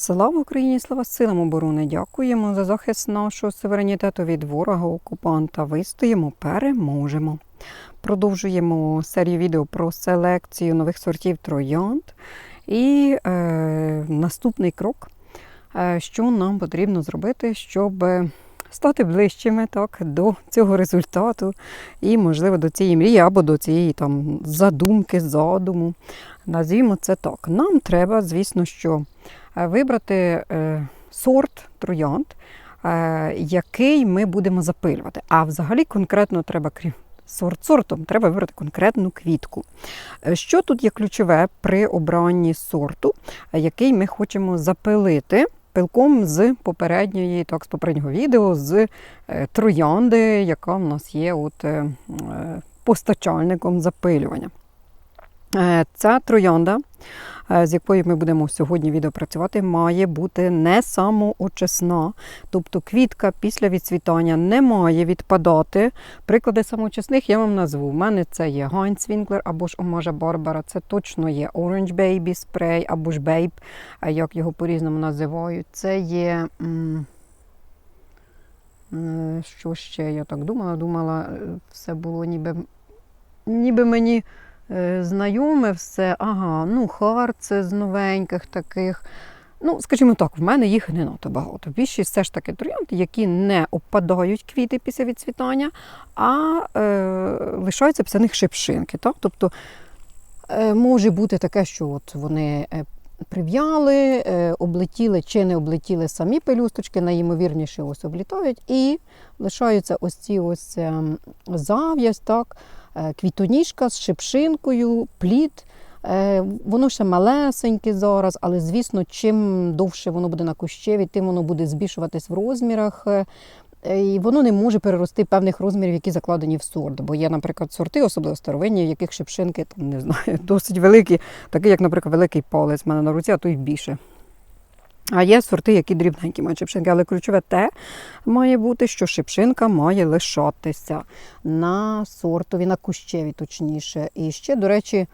Слава Україні, слава силам оборони! Дякуємо за захист нашого суверенітету від ворога окупанта. Вистоїмо, переможемо. Продовжуємо серію відео про селекцію нових сортів троянд. І е, наступний крок, е, що нам потрібно зробити, щоб стати ближчими так, до цього результату і, можливо, до цієї мрії або до цієї там задумки, задуму. Назвімо це так. Нам треба, звісно, що вибрати е, сорт троянд, е, який ми будемо запилювати. А взагалі конкретно треба крім сорт сортом, треба вибрати конкретну квітку. Е, Що тут є ключове при обранні сорту, е, який ми хочемо запилити? Пилком з попередньої, так, з попереднього відео, з е, троянди, яка в нас є от, е, е, постачальником запилювання. Е, Ця троянда, е, з якою ми будемо сьогодні відео працювати, має бути не самоочисна. Тобто квітка після відцвітання не має відпадати. Приклади самоочисних я вам назву. У мене це є Winkler або ж Омажа Барбара. Це точно є Orange Baby Spray або ж Babe, е, як його по-різному називають. Це є. Що ще я так думала? Думала, все було ніби, ніби мені знайоме все. Ага, ну хар це з новеньких таких. Ну, скажімо так, в мене їх не надто багато. Більшість все ж таки троянди, які не опадають квіти після відцвітання, а е, лишаються після них шипшинки. Так? Тобто е, може бути таке, що от вони е, прив'яли, е, облетіли чи не облетіли самі пелюсточки, найімовірніше ось облітають, і лишаються ось ці ось ем, зав'язь, так, е, квітоніжка з шипшинкою, плід. Е, Воно ще малесеньке зараз, але звісно, чим довше воно буде на кущеві, тим воно буде збільшуватись в розмірах. е, І воно не може перерости певних розмірів, які закладені в сорт. Бо є, наприклад, сорти, особливо старовинні, в яких шипшинки там, не знаю, досить великі, такі, як, наприклад, великий палець в мене на руці, а то й більше. А є сорти, які дрібненькі мають шипшинки, але ключове те має бути, що шипшинка має лишатися на сортові, на кущеві, точніше. І ще, до речі,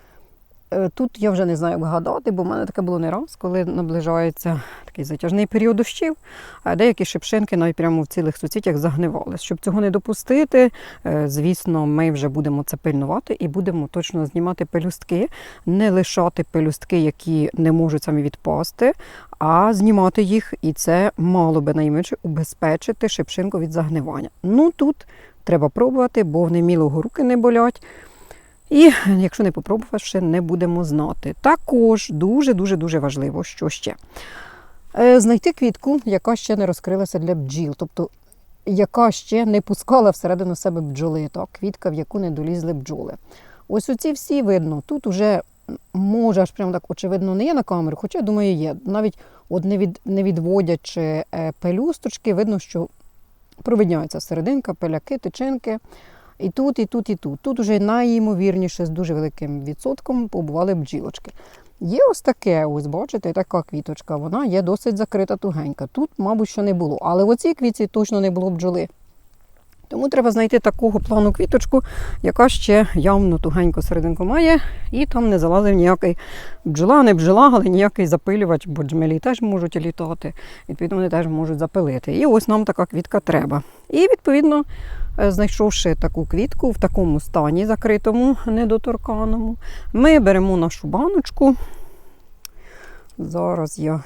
Тут я вже не знаю, як гадати, бо в мене таке було не раз, коли наближається такий затяжний період дощів, а деякі шипшинки навіть прямо в цілих суцвітях загнивали. Щоб цього не допустити, е, звісно, ми вже будемо це пильнувати і будемо точно знімати пелюстки, не лишати пелюстки, які не можуть самі відпасти, а знімати їх, і це мало би найменше убезпечити шипшинку від загнивання. Ну тут треба пробувати, бо в немілого руки не болять. І якщо не попробувавши, не будемо знати. Також дуже-дуже дуже важливо, що ще Е, знайти квітку, яка ще не розкрилася для бджіл, тобто яка ще не пускала всередину себе бджоли, так, квітка, в яку не долізли бджоли. Ось оці всі видно. Тут уже може аж прямо так очевидно не є на камеру, хоча я думаю, є. Навіть от не, від, не відводячи е, пелюсточки, видно, що провидняється серединка, пеляки, тичинки. І тут, і тут, і тут. Тут уже найімовірніше з дуже великим відсотком побували бджілочки. Є ось таке, ось бачите, така квіточка. Вона є досить закрита тугенька. Тут, мабуть, що не було. Але в оцій квітці точно не було бджоли. Тому треба знайти такого плану квіточку, яка ще явно тугеньку серединку має, і там не залазив ніякий бджола, не бджола, але ніякий запилювач, бо джмелі теж можуть літати, відповідно, вони теж можуть запилити. І ось нам така квітка треба. І відповідно, знайшовши таку квітку в такому стані закритому, недоторканому, ми беремо нашу баночку. Зараз я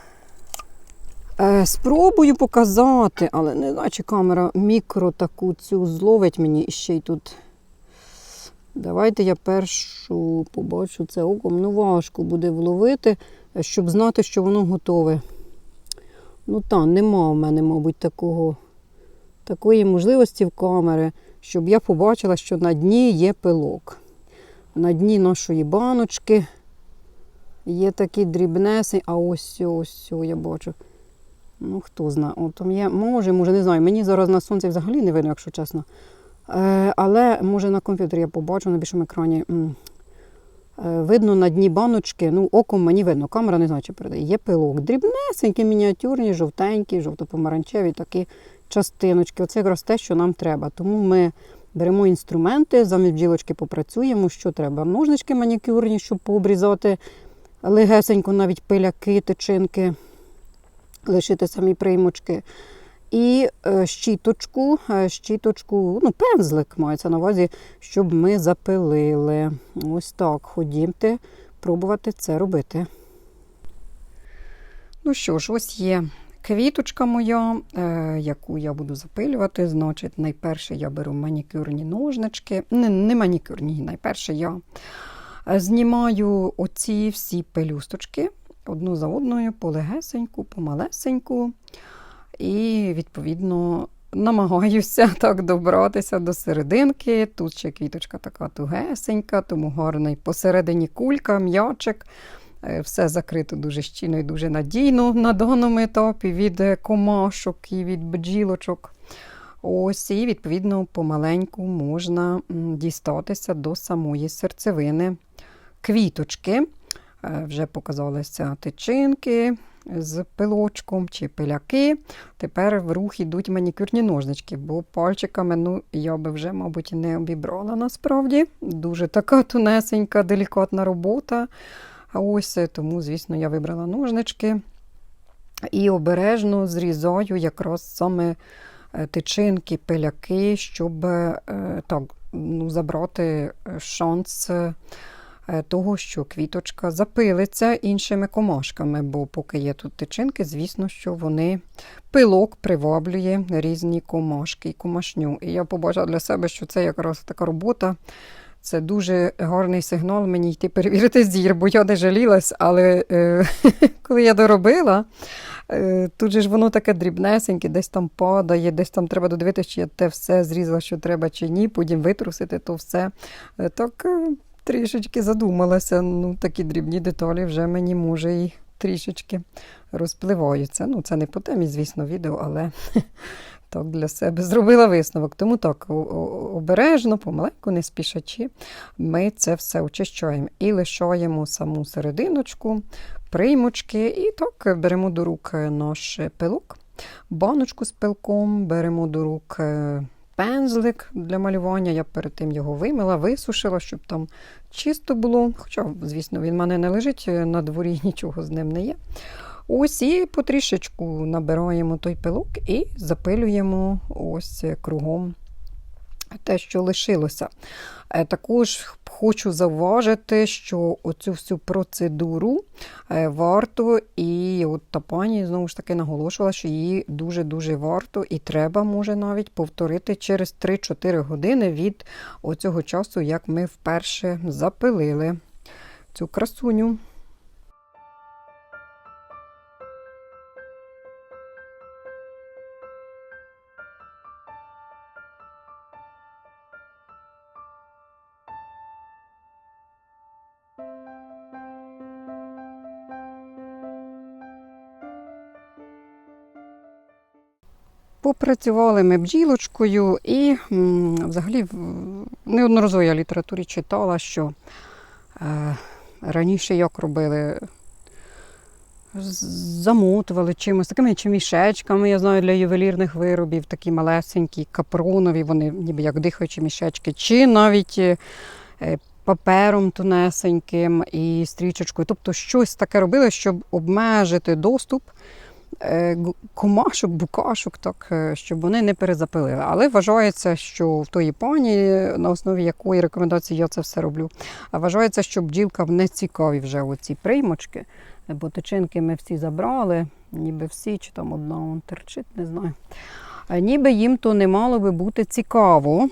Е, Спробую показати, але не знаю, чи камера мікро таку цю зловить мені ще й тут. Давайте я першу побачу це оком. Ну, важко буде вловити, е, щоб знати, що воно готове. Ну так, нема в мене, мабуть, такого, такої можливості в камери, щоб я побачила, що на дні є пилок. На дні нашої баночки є такі дрібнеси, а ось ось, ось я бачу. Ну, хто знає, О, там є, може, може, не знаю. Мені зараз на сонці взагалі не видно, якщо чесно. Е, але може на комп'ютері я побачу на більшому екрані. м, е, видно на дні баночки, ну, оком мені видно, камера не знаю, чи передає. Є пилок. Дрібнесенькі, мініатюрні, жовтенькі, жовто-помаранчеві такі частиночки. Оце якраз те, що нам треба. Тому ми беремо інструменти, замість бджілочки попрацюємо. Що треба? Ножнички манікюрні, щоб пообрізати легесенько навіть пиляки, тичинки. лишити самі приймочки. І е, щіточку, е, щіточку, ну, пензлик мається на увазі, щоб ми запилили. Ось так, ходімте пробувати це робити. Ну що ж, ось є квіточка моя, е, яку я буду запилювати. Значить, найперше я беру манікюрні ножнички. Не, не манікюрні, найперше я е, знімаю оці всі пелюсточки одну за одною, полегесеньку, помалесеньку. І, відповідно, намагаюся так добратися до серединки. Тут ще квіточка така тугесенька, тому гарний посередині кулька, м'ячик. Е, Все закрито дуже щільно і дуже надійно на даному етапі від е, комашок і від бджілочок. Ось, і, відповідно, помаленьку можна дістатися до самої серцевини квіточки. Е, Вже показалися тичинки з пилочком чи пиляки. Тепер в рух ідуть манікюрні ножнички, бо пальчиками ну, я би вже, мабуть, не обібрала насправді. Дуже така тунесенька, делікатна робота. Ось е, тому, звісно, я вибрала ножнички і обережно зрізаю якраз саме е, тичинки, пиляки, щоб е, так, ну, забрати шанс того, що квіточка запилиться іншими комашками, бо поки є тут тичинки, звісно, що вони пилок приваблює різні комашки і комашню. І я побачила для себе, що це якраз така робота. Це дуже гарний сигнал мені йти перевірити зір, бо я не жалілась, але е, коли я доробила, е, тут же ж воно таке дрібнесеньке, десь там падає, десь там треба додивитися, чи я те все зрізала, що треба, чи ні, потім витрусити то все. Е, так е, трішечки задумалася. Ну, такі дрібні деталі вже мені може і трішечки розпливаються. Ну, це не по темі, звісно, відео, але так для себе зробила висновок. Тому так обережно, помаленьку, не спішачи, ми це все очищаємо і лишаємо саму серединочку, приймочки, і так беремо до рук наш пилок, баночку з пилком, беремо до рук. е, Пензлик для малювання, я перед тим його вимила, висушила, щоб там чисто було. Хоча, звісно, він в мене не лежить е, на дворі, нічого з ним не є. Ось і потрішечку набираємо той пилок і запилюємо ось кругом те, що лишилося. Е, Також хочу зауважити, що оцю всю процедуру е, варто, і от та пані знову ж таки наголошувала, що її дуже-дуже варто і треба, може навіть повторити через 3-4 години від оцього часу, як ми вперше запилили цю красуню. Попрацювали ми бджілочкою, і взагалі неодноразово я в літературі читала, що е, раніше як робили, замотували чимось, такими чи мішечками, я знаю, для ювелірних виробів, такі малесенькі, капронові, вони ніби як дихаючі мішечки, чи навіть е, папером тонесеньким і стрічечкою. Тобто щось таке робили, щоб обмежити доступ комашок, букашок, так, е, щоб вони не перезапилили. Але вважається, що в тої пані, на основі якої рекомендації я це все роблю, вважається, що бджілкам не цікаві вже оці приймочки, е, бо тичинки ми всі забрали, ніби всі, чи там одна он терчить, не знаю. Ніби їм то не мало би бути цікаво.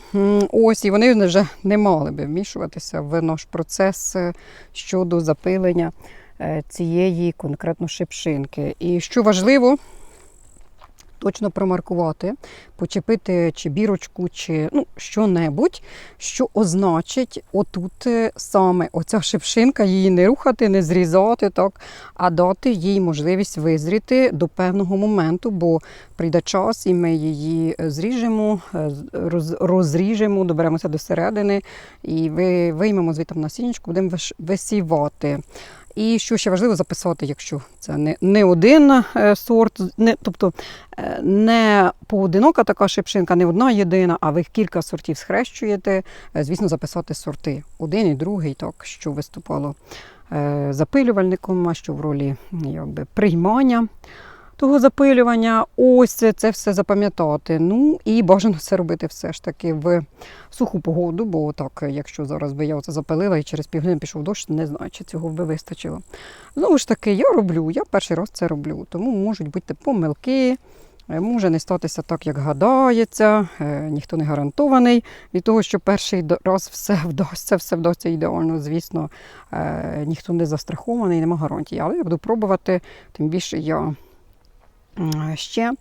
Ось, і вони вже не мали би вмішуватися в наш процес е, щодо запилення е, цієї конкретно шипшинки. І що важливо, точно промаркувати, почепити чи бірочку, чи ну, що-небудь, що означить отут е, саме оця шипшинка, її не рухати, не зрізати, так, а дати їй можливість визріти до певного моменту, бо прийде час, і ми її е, зріжемо, е, роз, розріжемо, доберемося до середини і ви, виймемо звідти насіннячку, будемо висівати. І що ще важливо записати, якщо це не, не один е, сорт, не, тобто е, не поодинока така шипшинка, не одна єдина, а ви кілька сортів схрещуєте, е, звісно, записати сорти. Один і другий, так, що виступало запилювальником, а що в ролі якби, приймання. Того запилювання. Ось це, це все запам'ятати. Ну і бажано це робити все ж таки в суху погоду, бо так, якщо зараз би я оце запалила і через півгодини пішов дощ, не знаю, чи цього би вистачило. Знову ж таки, я роблю, я перший раз це роблю, тому можуть бути помилки. е, Може не статися так, як гадається, е, ніхто не гарантований від того, що перший раз все вдасться, все вдасться ідеально. Звісно, е, ніхто не застрахований, нема гарантії. Але я буду пробувати, тим більше я ще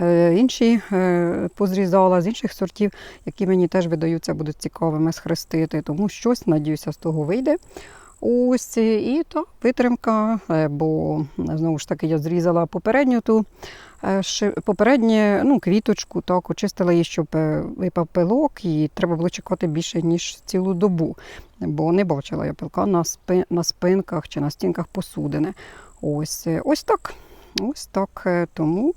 е, інші е, позрізала з інших сортів, які мені теж видаються, будуть цікавими схрестити. Тому щось, надіюся, з того вийде. Ось і так, витримка, е, бо знову ж таки я зрізала попередню ту попереднє, ну, квіточку, так, очистила її, щоб випав пилок, і треба було чекати більше, ніж цілу добу, бо не бачила я пилка на, спи, спинках чи на стінках посудини. Ось, ось так. Ось так. е, Тому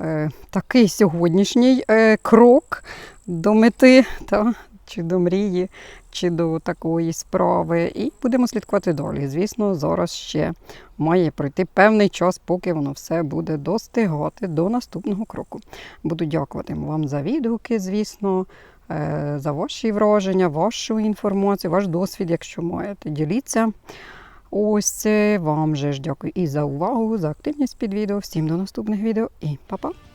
е, такий сьогоднішній е, крок до мети та, чи до мрії, чи до такої справи. І будемо слідкувати далі. Звісно, зараз ще має пройти певний час, поки воно все буде достигати до наступного кроку. Буду дякувати вам за відгуки, звісно, за ваші враження, вашу інформацію, ваш досвід, якщо маєте, діліться. Ось вам же ж дякую і за увагу, за активність під відео. Всім до наступних відео і па-па!